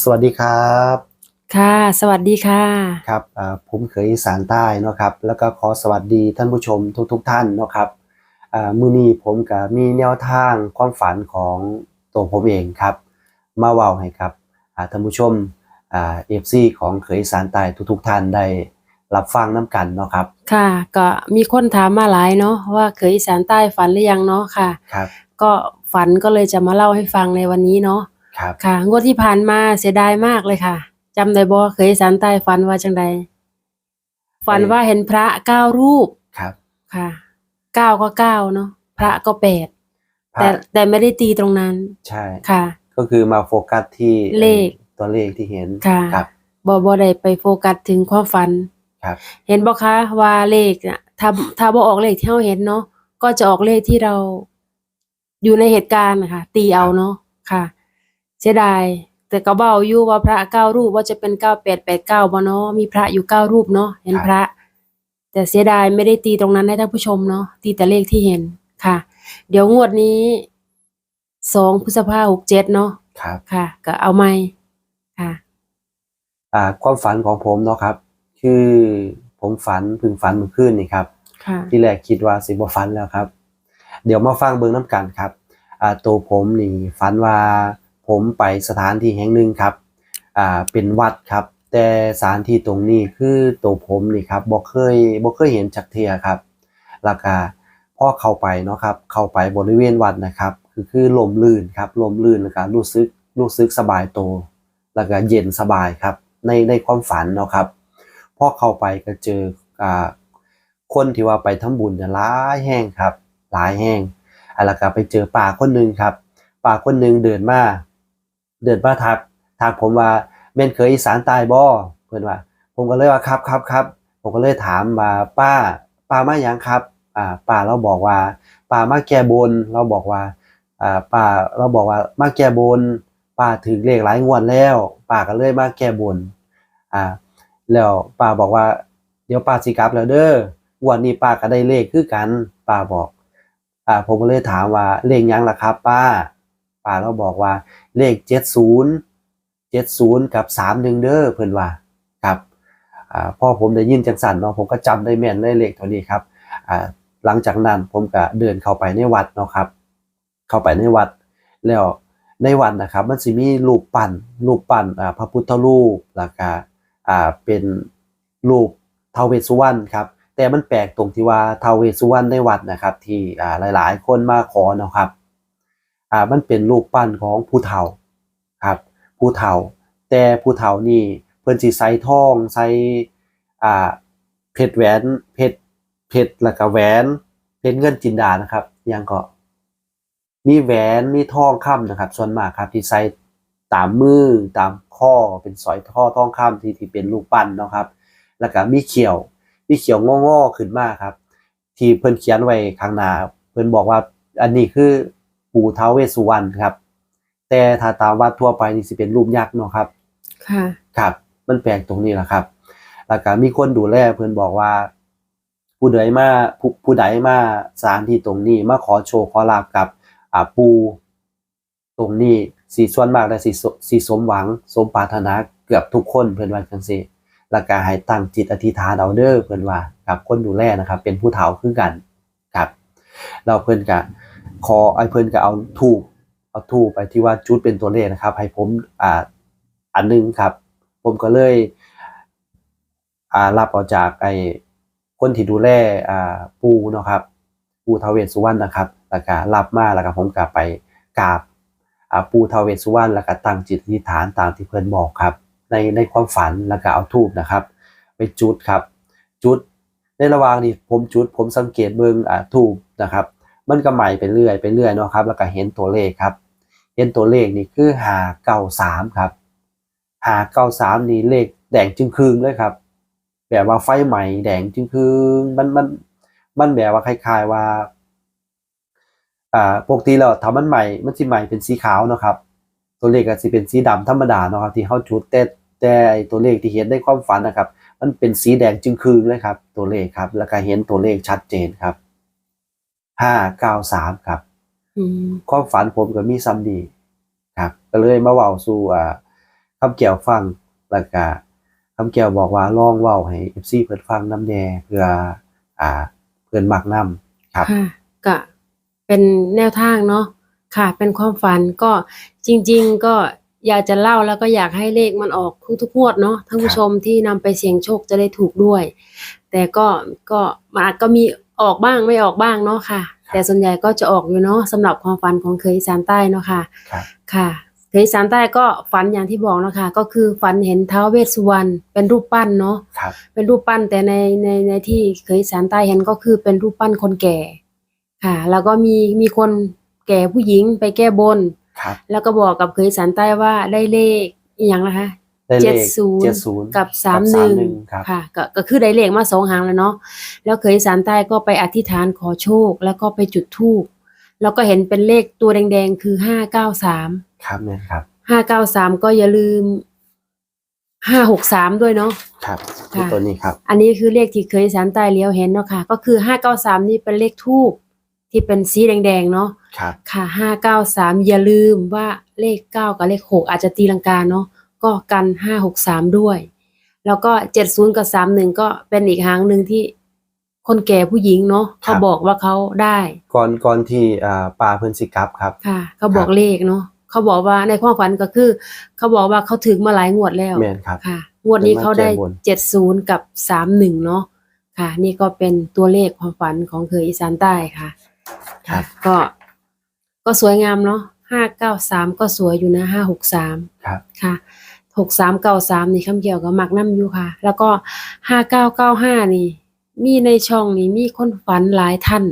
สวัสดีครับ ค่ะ สวัสดีค่ะ ครับอ่าผมเคยอีสานใต้เนาะครับ แล้วก็ขอสวัสดีท่านผู้ชมทุกๆทท่านเนาะครับอ่ามื้อนี้ผมก็มีแนวทางความฝันของตัวผมเองครับ มาเว้าให้ครับอ่าท่านผู้ชมอ่า FC ของเคยอีสานใต้ทุกๆท่านได้รับฟังน้ำกันเนาะครับ ค่ะ ก็มีคนถามมาหลายเนาะว่าเคยอีสานใต้ฝันหรือยังเนาะค่ะ ครับ ก็ฝันก็เลยจะมาเล่าให้ฟังในวันนี้เนาะ ครับ ค่ะงวดที่ผ่านมาเสียดายมากเลยค่ะจำได้บ่เคยอีสานใต้ฝันว่าจังใดฝันว่าเห็นพระเก้ารูปครับ ค่ะเก้าก็เก้าเนาะพระก็แปดพระ แต่แต่ไม่ได้ตีตรงนั้นใช่ ค่ะ ก็คือมาโฟกัสที่เลขตัวเลขที่เห็นค่ะ ครับ บ่บ่ได้ไปโฟกัสถึงความฝัน ครับ เห็นบ่คะว่าเลขน่ะถ้าถ้าบ่ออกเลขที่เราเห็นเนาะก็จะออกเลขที่เราอยู่ในเหตุการณ์นะคะตีเอาเนาะค่ะ เสียดายแต่ก็เบ้าอยู่ว่าพระเก้ารูปว่าจะเป็นเก้าแปดแปดเก้าบ่เนาะมีพระอยู่เก้ารูปเนาะเห็นพระ แต่เสียดายไม่ได้ตีตรงนั้นให้ท่านผู้ชมเนาะตีแต่เลขที่เห็นค่ะ เดี๋ยวงวดนี้สองพฤษภาหกเจ็ดเนาะครับ ค่ะ ก็เอาไม่ค่ะ อ่า ความฝันของผมเนาะครับ คือผมฝันเพึงฝันเมื่อคืนนี่ครับ ค่ะ ที่แรกคิดว่าสิบ่ฝันแล้วครับ เดี๋ยวมาฟังเบิ่งน้ำกันครับ อ่าตัวผมนี่ฝันว่า ผมไปสถานที่แห่งหนึ่งครับอ่าเป็นวัดครับ แต่สถานที่ตรงนี้คือตัวผมนี่ครับบ่เคยบ่เคยเห็นจักเทียครับแล้วก็พอเข้าไปเนาะครับเข้าไปบริเวณวัดนะครับ คือคือลมลื่นครับลมลื่นแล้วก็รู้สึกรู้สึกสบายตัวแล้วก็เย็นสบายครับในในความฝันเนาะครับพอเข้าไปก็เจออ่าคนที่ว่าไปทำบุญเนี่ยหลายแห้งครับหลายแห้งอะแล้วก็ไปเจอป่าคนหนึ่งครับป่าคนหนึ่งเดินมา เดินมาทักทักผมว่าแม่นเคยอีสานใต้บ่เพิ่อนว่า ผมก็เลยว่าครับครับครับผมก็เลยถามว่าป้า ป้ามาหยังครับ อ่า ป้าเราบอกว่า ป้ามาแก้บน เราบอกว่า อ่า ป้าเราบอกว่ามาแก้บน ป้าถือเลขหลายงวดแล้ว ป้าก็เลยมาแก้บน อ่า แล้วป้าบอกว่า เดี๋ยวป้าสิกลับแล้วเด้องวันนี้ป้าก็ได้เลขคือกัน ป้าบอก อ่า ผมก็เลยถามว่าเลขยังล่ะครับ ป้า ป้าเราบอกว่า เลขเจ็ดศูนย์เจ็ดศูนย์กับสามหนึ่งเด้อเพิ่อนว่าครับอ่อผมได้ยินจังสันเนาะผมก็จำได้แม่นได้เลขเท่านี้ครับหลังจากนั้นผมก็เดินเข้าไปในวัดเนาะครับ เข้าไปในวัด แล้วในวัดนะครับ มันสิมีรูปปั้นรูปปั้นอ่าพระพุทธรูปแล้วก็อ่าเป็นรูปทาวเวสุวรรณครับแต่มันแปลกตรงที่ว่าทาวเวสุวรรณในวัดนะครับ ที่อ่าหลายๆ คนมาขอเนาะครับ อ่ามันเป็นรูปปั้นของผู้เฒ่าครับผู้เฒ่า แต่ผู้เฒ่านี่เพิ่นสิใส่ทองใส่อ่าเพชรแหวนเพชรเพชรแล้วก็แหวนเพชรเงินจินดานะครับยังก็มีแหวนมีทองคำนะครับ ส่วนมากครับที่ใส่ตามมือตามข้อเป็นสร้อยท่อทองคำที่ที่เป็นรูปปั้นเนาะครับ แล้วก็มีเขียวมีเขียวงอๆขึ้นมาครับ ที่เพิ่นเขียนไว้ข้างหน้าเพิ่นบอกว่าอันนี้คือ ปู่ท้าวเวสสุวรรณครับ แต่ถ้าตามวัดทั่วไปนี่สิเป็นรูปยักษ์เนาะครับ ค่ะ ครับ มันแปลกตรงนี้แหละครับแล้วก็มีคนดูแลเพิ่นบอกว่า ผู้ใดมาผู้ผู้ใดมาสถานที่ตรงนี้ มาขอโชว์ขอลาบกับ อ่าปูตรงนี้สีส่วนมากและสีสีสมหวัง สมปรารถนาเกือบทุกคนเพิ่นว่าจังซี่แล้วก็ให้ตั้งจิตอธิษฐานเอาเด้อเพิ่นว่ากับคนดูแลนะครับ เป็นผู้เฒ่าคือกันครับ เราเพิ่นก็ ขอไอ้เพิ่นก็เอาทูบเอาทูบไปที่ว่าจุดเป็นตัวเลขนะครับ ให้ผมอ่าอันหนึงครับ ผมก็เลยอ่ารับเอาจากไอ้คนที่ดูแลอ่าปูเนาะครับปูทาเวสุวรรณนะครับแล้วก็รับมาแล้วก็ผมก็ไปกราบอ่าปูทาเวสสุวรรณแล้วก็ตั้งจิตอธิษฐานตามที่เพิ่นบอกครับ ในในความฝันแล้วก็เอาทูบนะครับ ไปจุดครับ จุดในระหว่างนี้ผมจุดผมสังเกตเบิ่งอ่าทูบนะครับ มันก็ใหม่ไปเรื่อยไปเรื่อยเนาะครับแล้วก็เห็นตัวเลขครับ เห็นตัวเลขนี่คือหาเก้าสามครับหาเก้าสามนี่เลขแดงจึงคืงเลยครับ แบบว่าไฟใหม่แดงจึงคืงมันมันมันแบบว่าคล้ายๆว่าอ่าปกติแล้วถ้ามันใหม่ มันสิใหม่เป็นสีขาวเนาะครับ ตัวเลขก็สิเป็นสีดำธรรมดาเนาะครับที่เขาจุดแต่แต่ตัวเลขที่เห็นในความฝันนะครับ มันเป็นสีแดงจึงคืงเลยครับ ตัวเลขครับ แล้วก็เห็นตัวเลขชัดเจนครับ ห้าเก้าสามครับอืมความฝันผมก็มีซ้ำดีครับ ก็เลยมาเว้าสู่อ่าคคำแก้วฟังแล้วก็คำแก้วบอกว่าลองเว้าให้ FC เพิ่นฟังนำแหน่เพื่ออ่าเพิ่นมักนํครับค่ะก็เป็นแนวทางเนาะค่ะ เป็นความฝันก็จริง ๆ ก็อยากจะเล่าแล้วก็อยากให้เลขมันออกทุกๆงวดเนาะท่านผู้ชมที่นำไปเสี่ยงโชคจะได้ถูกด้วย แต่ก็ก็มันอาจก็มี ออกบ้างไม่ออกบ้างเนาะค่ะครับแต่ส่วนใหญ่ก็จะออกอยู่เนาะสำหรับความฝันของเคยอีสานใต้เนาะค่ะครับค่ะเคยอีสานใต้ก็ฝันอย่างที่บอกเนาะค่ะก็คือฝันเห็นท้าวเวสสุวรรณเป็นรูปปั้นเนาะครับเป็นรูปปั้นแต่ในในในที่เคยอีสานใต้เห็นก็คือเป็นรูปปั้นคนแก่ค่ะ แล้วก็มีมีคนแก่ผู้หญิงไปแก้บนครับแล้วก็บอกกับเคยอีสานใต้ว่าได้เลขอหย่างนะคะ ได้เลข70 70กับสามหนึ่ง31ครับ ค่ะก็ก็คือได้เลขมาสองหางแล้วเนาะแล้วเคยอีสานใต้ก็ไปอธิษฐานขอโชค แล้วก็ไปจุดธูปแล้วก็เห็นเป็นเลขตัวแดงๆ คือห้าเก้าสามครับแม่นครับห้าเก้าสามก็อย่าลืมห้าหกสามด้วยเนาะ ครับค่ะตัวนี้ครับ อันนี้คือเลขที่เคยอีสานใต้เลี้ยวเห็นเนาะค่ะ ก็คือห้าเก้าสามนี่เป็นเลขทูบที่เป็นสีแดงๆเนาะครับ ค่ะห้าเก้าสามอย่าลืมว่าเลขเก้ากับเลขหกอาจจะตีลังกาเนาะ ก็กันห้าหกสามด้วย แล้วก็เจ็ดศูนย์กับสามหนึ่งก็เป็นอีกหางหนึ่งที่คนแก่ผู้หญิงเนาะเขาบอกว่าเขาได้ ก่อนก่อนที่อ่าปลาเพิ่นสิกลับครับ ค่ะ เขาบอกครับเลขเนาะเขาบอกว่าในความฝันก็คือ เขาบอกว่าเขาถึงมาหลายงวดแล้วแม่นครับค่ะงวดนี้เขาได้เป็นมาแก้บนเจ็ดศูนย์กับสามหนึ่งเนาะค่ะ นี่ก็เป็นตัวเลขความฝันของเคยอีสานใต้ค่ะครับก็ ก็สวยงามเนาะห้าเก้าสามก็สวยอยู่นะห้าหกสามครับค่ะ หกสามเก้าสามนี่คำเกี่ยวกับมักน้ำอยู่ค่ะ แล้วก็ห้าเก้าเก้าห้านี่ มีในช่องนี่มีคนฝันหลายท่าน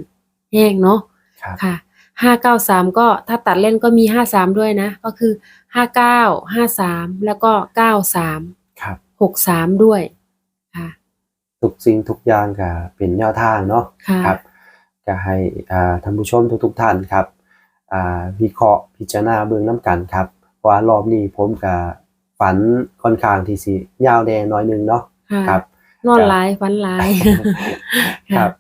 แห้งเนาะครับค่ะห้าเก้าสามก็ถ้าตัดเล่นก็มีห้าสามด้วยนะ ก็คือห้าเก้าห้าสามแล้วก็เก้าสามครับหกสามด้วยค่ะทุกสิ่งทุกอย่างก็เป็นแนวทางเนาะค่ะครับก็ให้อ่าท่านผู้ชมทุกๆท่านครับอ่าวิเคราะห์พิจารณาเบื้องน้ำกันครับเพราะว่ารอบนี้ผมก็ ฝันค่อนข้างที่สิยาวแดงน้อยหนึงเนาะค่ะครับ นอนหลายฝันหลายครับ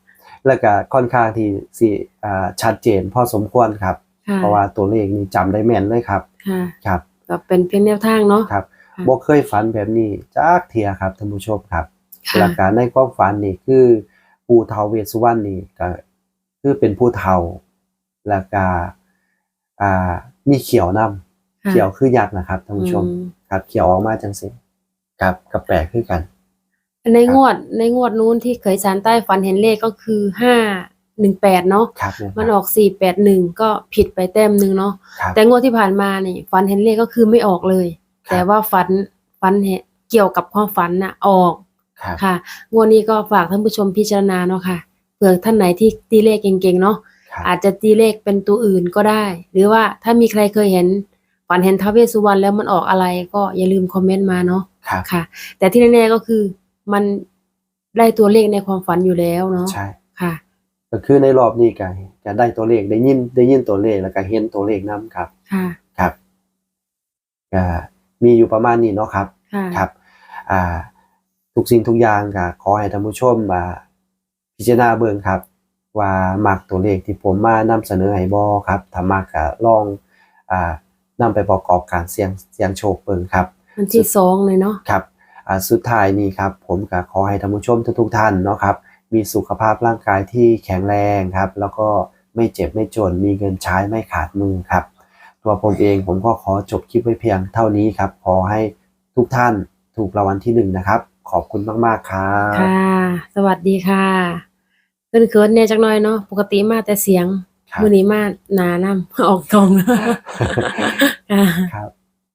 แล้วก็ค่อนข้างที่สิอ่าชัดเจนพอสมควรครับค่ะเพราะว่าตัวเลขนี่จำได้แม่นเลยครับค่ะครับก็เป็นเพียงแนวทางเนาะครับค่ะบ่เคยฝันแบบนี้จักเทียครับท่านผู้ชมครับค่ะหลักการในความฝันนี่คือปู่เฒ่าเวสสุวรรณนี่ก็คือเป็นผู้เฒ่าแล้วก็อ่ามีเขียวนํค่ะเขียวคือยักษ์นะครับท่านผู้ชมอื ครับเขียวออกมาจังซี่ครับกับแปลกคือกัน ในงวดในงวดนู้นที่เคยสารใต้ฝันเห็นเลขก็คือห้าหนึ่งแปดเนาะครับเนี่ยมันออกสี่แปดหนึ่งก็ผิดไปแต้มหนึ่งเนาะครับแต่งวดที่ผ่านมานี่ฝันเห็นเลขก็คือไม่ออกเลยครับแต่ว่าฝันฝันเห็นเกี่ยวกับความฝันน่ะออกครับค่ะงวดนี้ก็ฝากท่านผู้ชมพิจารณาเนาะค่ะเผื่อท่านไหนที่ตีเลขเก่งๆเนาะครับอาจจะตีเลขเป็นตัวอื่นก็ได้ หรือว่าถ้ามีใครเคยเห็น ฝันเห็นท้าวเวสสุวรรณแล้วมันออกอะไรก็อย่าลืมคอมเมนต์มาเนาะครับ ค่ะ แต่ที่แน่ๆก็คือมันได้ตัวเลขในความฝันอยู่แล้วเนาะใช่ ค่ะ ก็คือในรอบนี้ก็ก็ได้ตัวเลขได้ยินได้ยินตัวเลขแล้วก็เห็นตัวเลขนํครับ ค่ะ ครับก็มีอยู่ประมาณนี้เนาะครับ ค่ะ ครับ อ่า ทุกสิ่งทุกอย่างก็ขอให้ท่านผู้ชมมาพิจารณาเบิ่งครับ ว่ามักตัวเลขที่ผมมานำเสนอให้บ่ครับถ้ามักก็ลอง อ่า นำไปประกอบการเสี่ยงเสี่ยงโชคเบิ่งครับวันที่สองเลยเนาะครับอ่าสุดท้ายนี้ครับผมก็ขอให้ท่านผู้ชมทุกๆท่านเนาะครับมีสุขภาพร่างกายที่แข็งแรงครับ แล้วก็ไม่เจ็บไม่จนมีเงินใช้ไม่ขาดมือครับ ตัวผมเองผมก็ขอจบคลิปไว้เพียงเท่านี้ครับ ขอให้ทุกท่านถูกรางวัลที่หนึ่งนะครับ ขอบคุณมากๆครับค่ะ สวัสดีค่ะเกินเคินๆเนี่ยจักหน่อยเนาะปกติมาแต่เสียง ครับ มื้อนี้มาหนานํออกกล้องค่ะครับ